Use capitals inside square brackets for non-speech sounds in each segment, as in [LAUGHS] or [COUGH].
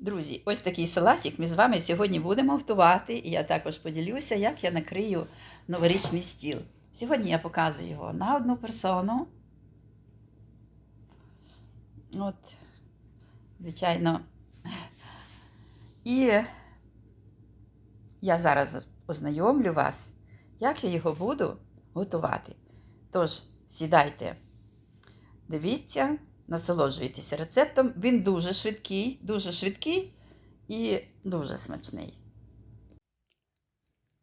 Друзі, ось такий салатик ми з вами сьогодні будемо готувати. І я також поділюся, як я накрию новорічний стіл. Сьогодні я показую його на одну персону. От, звичайно. І я зараз ознайомлю вас, як я його буду готувати. Тож, сідайте, дивіться, насолоджуйтеся рецептом. Він дуже швидкий, дуже швидкий і дуже смачний.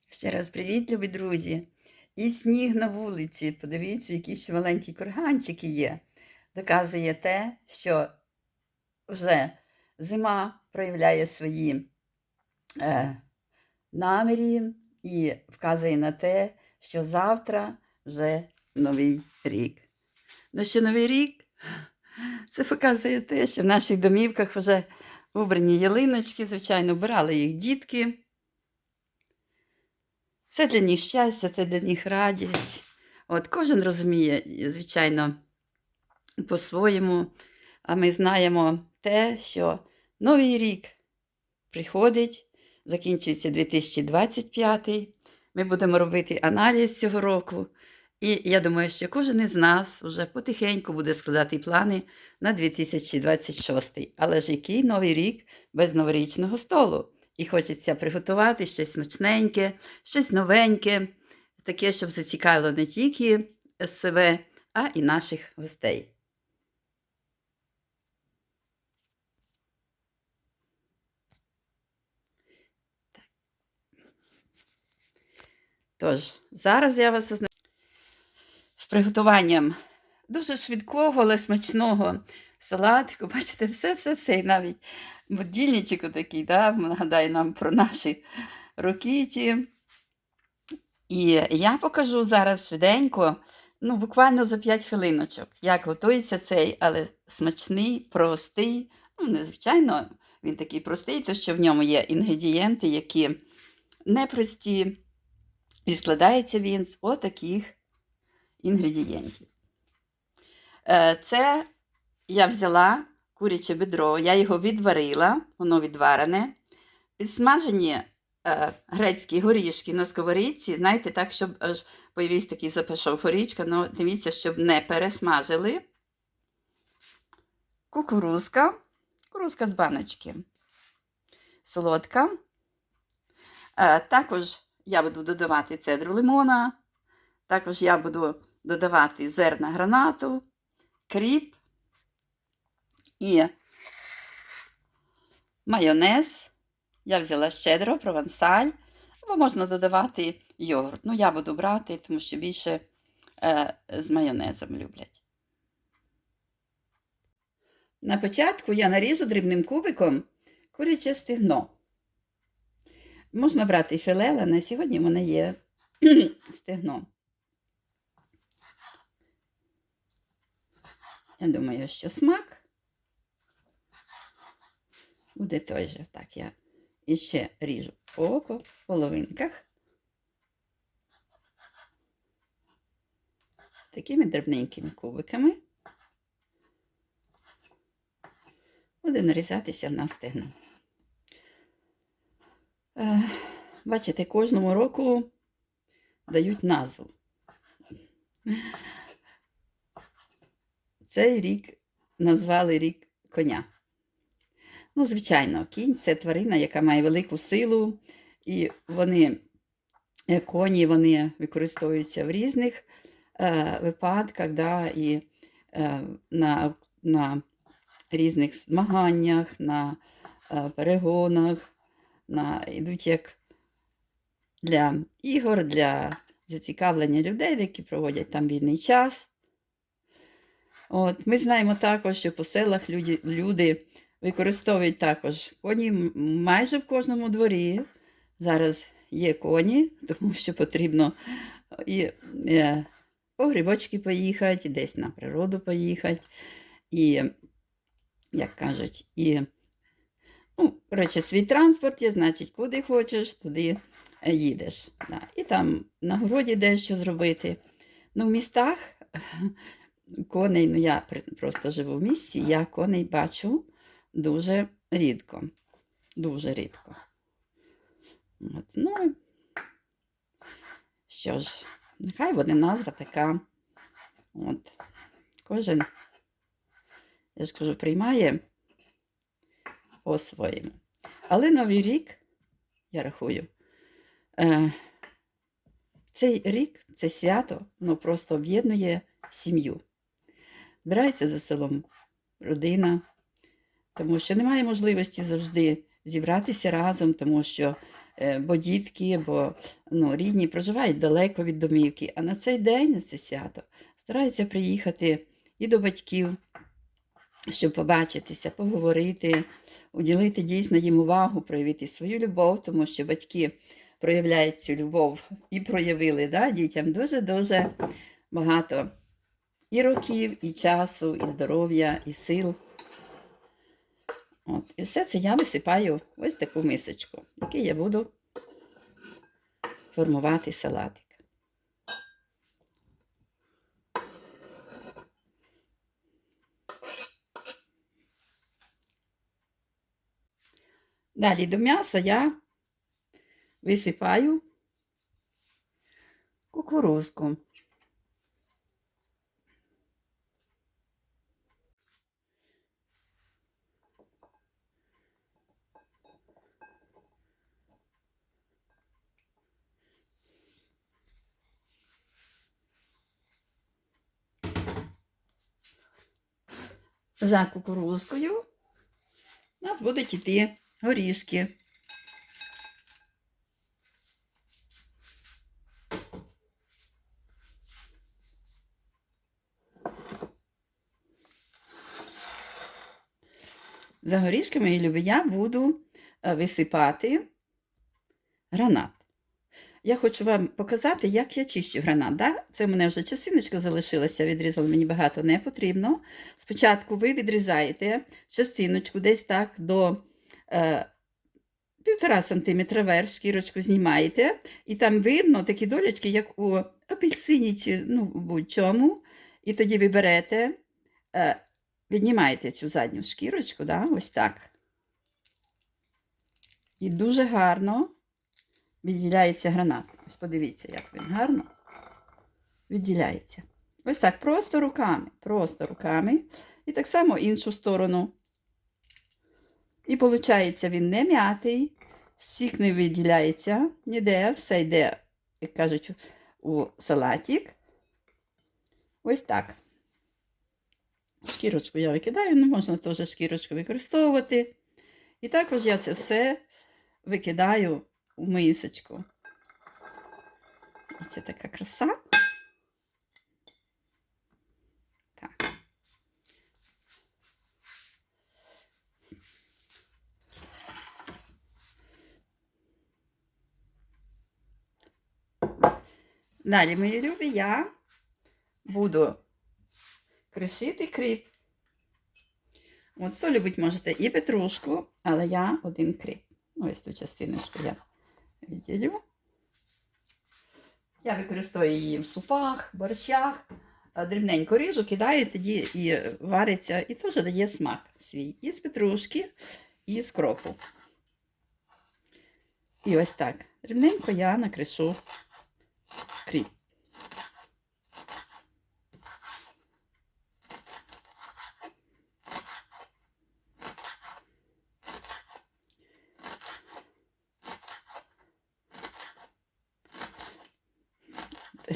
Ще раз привіт, любі друзі! І сніг на вулиці. Подивіться, які ще маленькі курганчики є. Доказує те, що вже зима проявляє свої е, намірі і вказує на те, що завтра вже новий рік. Ну, що новий рік це показує те, що в наших домівках вже убрані ялиночки, звичайно, вбирали їх дітки. Це для них щастя, це для них радість. От кожен розуміє, звичайно, по-своєму. А ми знаємо те, що новий рік приходить, закінчується 2025. Ми будемо робити аналіз цього року. І я думаю, що кожен із нас вже потихеньку буде складати плани на 2026. Але ж який новий рік без новорічного столу? І хочеться приготувати щось смачненьке, щось новеньке, таке, щоб зацікавило не тільки себе, а і наших гостей. Тож, зараз я вас ознайомлю з приготуванням дуже швидкого, але смачного салатику. [LAUGHS] Бачите, все-все-все. І навіть будильничок такий, да, нагадає нам про наші роки. ті. І я покажу зараз швиденько, ну, буквально за 5 хвилиночок, як готується цей, але смачний, простий. Ну, незвичайно, він такий простий, то що в ньому є інгредієнти, які непрості. І складається він з отаких інгредієнтів. Е, Це я взяла куряче бедро, я його відварила, воно відварене. Підсмажені е, грецькі горішки на сковорідці, знаєте, так, щоб аж появився такий запашок горішка, ну дивіться, щоб не пересмажили. Кукурузка, кукурузка з баночки. Солодка. Е, Також я буду додавати цедру лимона. Також я буду додавати зерна гранату, кріп і майонез. Я взяла щедро, провансаль, або можна додавати йогурт. Ну, я буду брати, тому що більше е, з майонезом люблять. На початку я наріжу дрібним кубиком куряче стегно. Можна брати філе, але на сьогодні в мене є [CLEARS THROAT] стегно. Я думаю, що смак буде той же. Так, я іще ріжу по половинках. Такими дрібненькими кубиками буде нарізатися в нас стегно. Е, Бачите, кожному року дають назву. Цей рік назвали рік коня. Ну, звичайно, кінь це тварина, яка має велику силу, і вони, е, коні вони використовуються в різних е, випадках, да, і е, на, на різних змаганнях, на е, перегонах, на, йдуть як для ігор, для зацікавлення людей, які проводять там вільний час. От, Ми знаємо також, що по селах люди, люди використовують також коні майже в кожному дворі. Зараз є коні, [LAUGHS] тому що потрібно і е, по грибочки поїхати, десь на природу поїхати. І, як кажуть, і, ну, коротше, свій транспорт є, значить, куди хочеш, туди їдеш. Да. І там на городі дещо зробити. Ну, в містах коней, ну я просто живу в місті, я коней бачу дуже рідко. Дуже рідко. От, ну, що ж, нехай буде назва така. От, кожен, я ж кажу, приймає по-своєму. Але Новий рік, я рахую, е, цей рік, це свято, воно просто об'єднує сім'ю. Збирається за селом родина, тому що немає можливості завжди зібратися разом, тому що е, бо дітки, бо ну, рідні проживають далеко від домівки. А на цей день, на це свято, стараються приїхати і до батьків, щоб побачитися, поговорити, уділити дійсно їм увагу, проявити свою любов, тому що батьки проявляють цю любов і проявили да, дітям дуже-дуже багато і років, і часу, і здоров'я, і сил. От. І все це я висипаю в ось таку мисочку, в якій я буду формувати салатик. Далі до м'яса я висипаю кукурузку. За кукурузкою у нас будуть йти горішки. За горішками мої любі, я буду е, висипати гранат. Я хочу вам показати, як я чищу гранат. Да? Це в мене вже частиночка залишилася, відрізала мені багато не потрібно. Спочатку ви відрізаєте частиночку десь так до е, півтора сантиметра вверх, шкірочку знімаєте, і там видно такі долячки, як у апельсині чи ну, будь-чому. І тоді ви берете, е, віднімаєте цю задню шкірочку, да? ось так. І дуже гарно відділяється гранат. Ось подивіться, як він гарно відділяється. Ось так, просто руками, просто руками. І так само іншу сторону. І виходить, він не м'ятий, сік не виділяється ніде, все йде, як кажуть, у салатик. Ось так. Шкірочку я викидаю, ну можна теж шкірочку використовувати. І також я це все викидаю у мисочку. І це така краса. Так. Далі, мої любі, я буду кришити кріп. От хто любить, можете і петрушку, але я один кріп. Ось ту частиночку я відділю. Я використовую її в супах, борщах, а дрібненько ріжу, кидаю, тоді і вариться, і теж дає смак свій. І з петрушки, і з кропу. І ось так. Дрібненько я накришу кріп.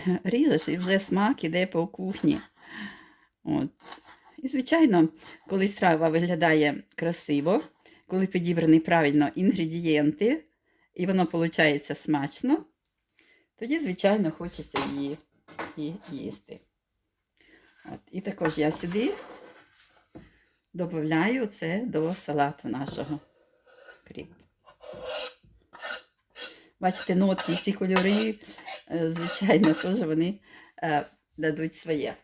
[LAUGHS] ріжеш і вже смак іде по кухні. От. І, звичайно, коли страва виглядає красиво, коли підібрані правильно інгредієнти, і воно виходить смачно, тоді, звичайно, хочеться її і їсти. От. І також я сюди додаю це до салату нашого кріп. Бачите, нотки, ці кольори, звичайно, теж вони е, дадуть своє.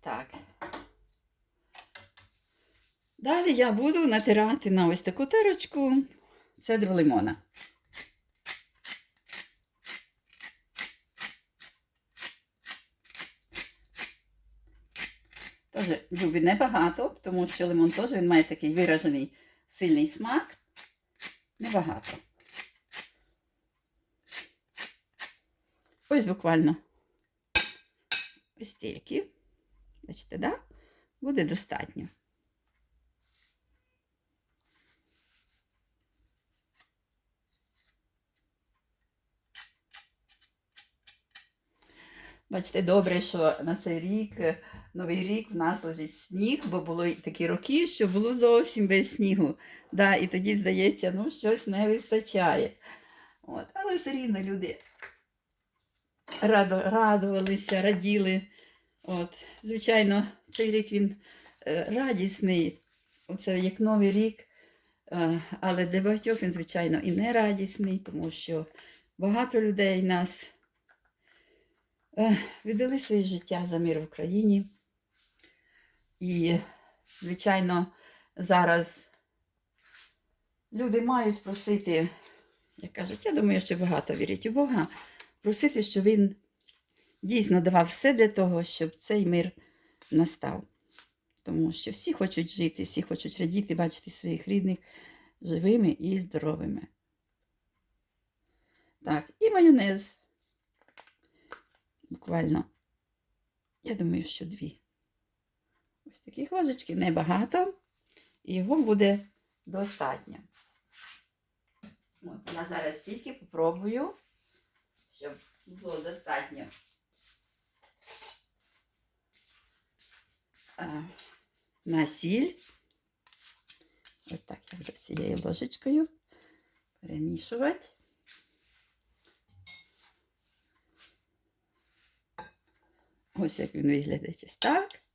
Так. Далі я буду натирати на ось таку терочку цедру лимона. Теж любі небагато, тому що лимон теж він має такий виражений сильний смак. Небагато. Ось буквально ось стільки. Бачите, да? Буде достатньо. Бачите, добре, що на цей рік, новий рік, в нас лежить сніг, бо були такі роки, що було зовсім без снігу. Да, і тоді, здається, ну, щось не вистачає. От. Але все рівно люди радо, радувалися, раділи. От. Звичайно, цей рік він е, радісний, оце як новий рік. Е, але для багатьох він, звичайно, і не радісний, тому що багато людей нас е, віддали своє життя за мир в Україні. І, звичайно, зараз люди мають просити, як кажуть, я думаю, що багато вірять у Бога, просити, щоб він дійсно давав все для того, щоб цей мир настав. Тому що всі хочуть жити, всі хочуть радіти, бачити своїх рідних живими і здоровими. Так, і майонез. Буквально, я думаю, що дві. Ось таких ложечки небагато, і його буде достатньо. От я зараз тільки попробую, щоб було достатньо. А, на сіль. Ось так я буду цією ложечкою перемішувати. Ось як він виглядить ось так.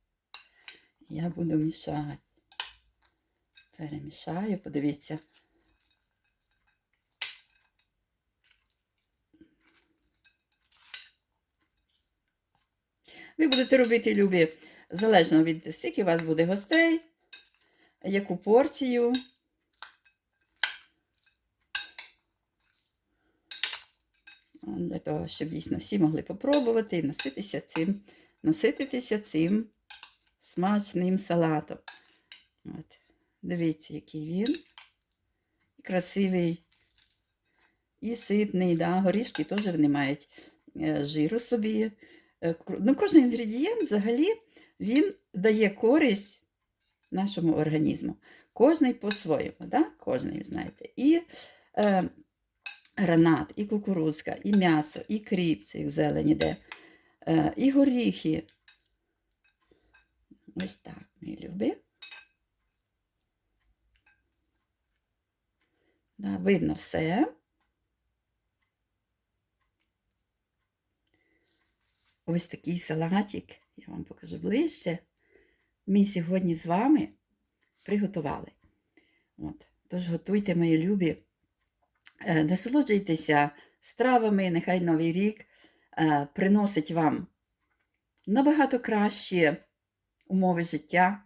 Я буду мішати. Перемішаю, подивіться. Ви будете робити любі, залежно від скільки у вас буде гостей, яку порцію. Для того, щоб дійсно всі могли попробувати і наситися цим, насититися цим смачним салатом. От. Дивіться, який він. І красивий, і ситний, да? горішки теж вони мають е, жиру собі. Е, Ну, кожен інгредієнт взагалі він дає користь нашому організму. Кожний по-своєму, да? кожний, знаєте. І е, гранат, і кукурудзка, і м'ясо, і кріп, це як зелень іде, е, і горіхи. Ось так, мої любі. Да, видно все. Ось такий салатик, я вам покажу ближче. Ми сьогодні з вами приготували. От. Тож готуйте, мої любі, Е, насолоджуйтеся стравами, нехай Новий рік е, приносить вам набагато кращі умови життя,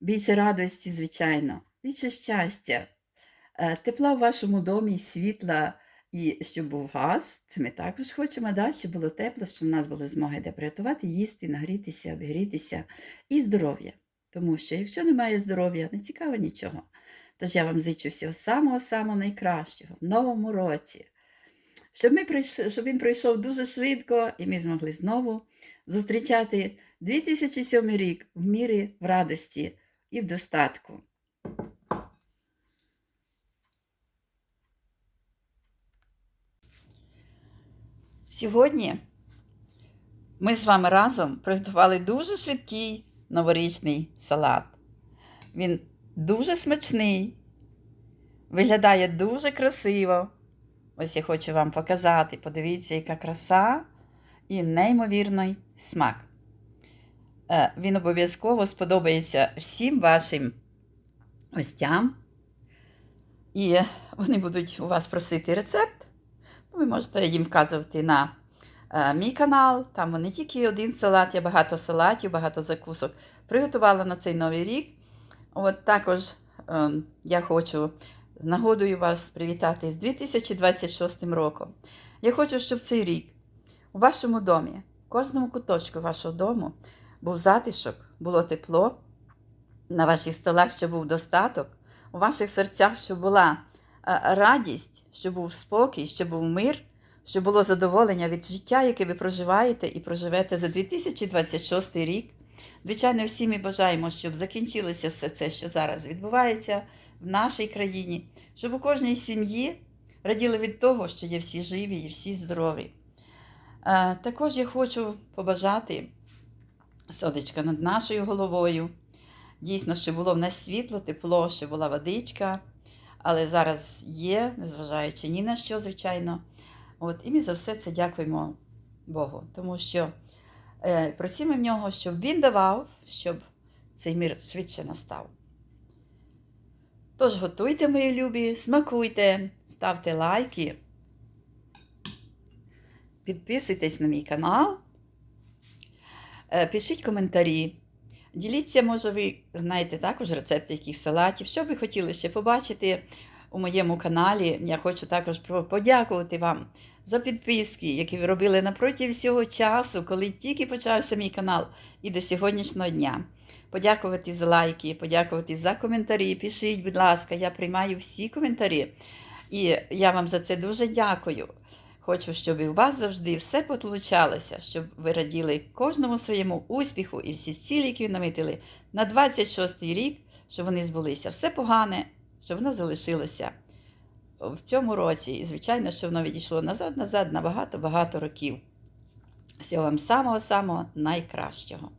більше радості, звичайно, більше щастя, е, тепла в вашому домі, світла і щоб був газ. Це ми також хочемо, да? щоб було тепло, щоб в нас були змоги де приготувати, їсти, нагрітися, обігрітися і здоров'я. Тому що якщо немає здоров'я, не цікаво нічого. Тож я вам зичу всього самого-самого найкращого в новому році. Щоб, ми щоб він пройшов дуже швидко, і ми змогли знову зустрічати 2007 рік в мірі, в радості і в достатку. Сьогодні ми з вами разом приготували дуже швидкий новорічний салат. Він дуже смачний, виглядає дуже красиво. Ось я хочу вам показати. Подивіться, яка краса і неймовірний смак. Е, Він обов'язково сподобається всім вашим гостям. І вони будуть у вас просити рецепт. Ви можете їм вказувати на е, мій канал. Там не тільки один салат, є багато салатів, багато закусок. Приготувала на цей новий рік. От також е, я хочу з нагодою вас привітати з 2026 роком. Я хочу, щоб цей рік у вашому домі, в кожному куточку вашого дому був затишок, було тепло, на ваших столах, щоб був достаток, у ваших серцях, щоб була е, радість, щоб був спокій, щоб був мир, щоб було задоволення від життя, яке ви проживаєте і проживете за 2026 рік. Звичайно, всі ми бажаємо, щоб закінчилося все це, що зараз відбувається в нашій країні, щоб у кожній сім'ї раділи від того, що є всі живі і всі здорові. Е, Також я хочу побажати сонечка над нашою головою. Дійсно, що було в нас світло, тепло, що була водичка, але зараз є, незважаючи ні на що, звичайно. От, і ми за все це дякуємо Богу, тому що е, просимо в нього, щоб він давав, щоб цей мир швидше настав. Тож готуйте, мої любі, смакуйте, ставте лайки, підписуйтесь на мій канал, пишіть коментарі. Діліться, може, ви знаєте також рецепти якихось салатів. Що ви хотіли ще побачити у моєму каналі? Я хочу також подякувати вам за підписки, які ви робили напроти всього часу, коли тільки почався мій канал і до сьогоднішнього дня. Подякувати за лайки, подякувати за коментарі. Пишіть, будь ласка, я приймаю всі коментарі. І я вам за це дуже дякую. Хочу, щоб і у вас завжди все получалося, щоб ви раділи кожному своєму успіху і всі цілі, які ви намітили на 26-й рік, щоб вони збулися. Все погане, щоб воно залишилося в цьому році. І, звичайно, що воно відійшло назад, назад на багато-багато років. Всього вам самого-самого найкращого.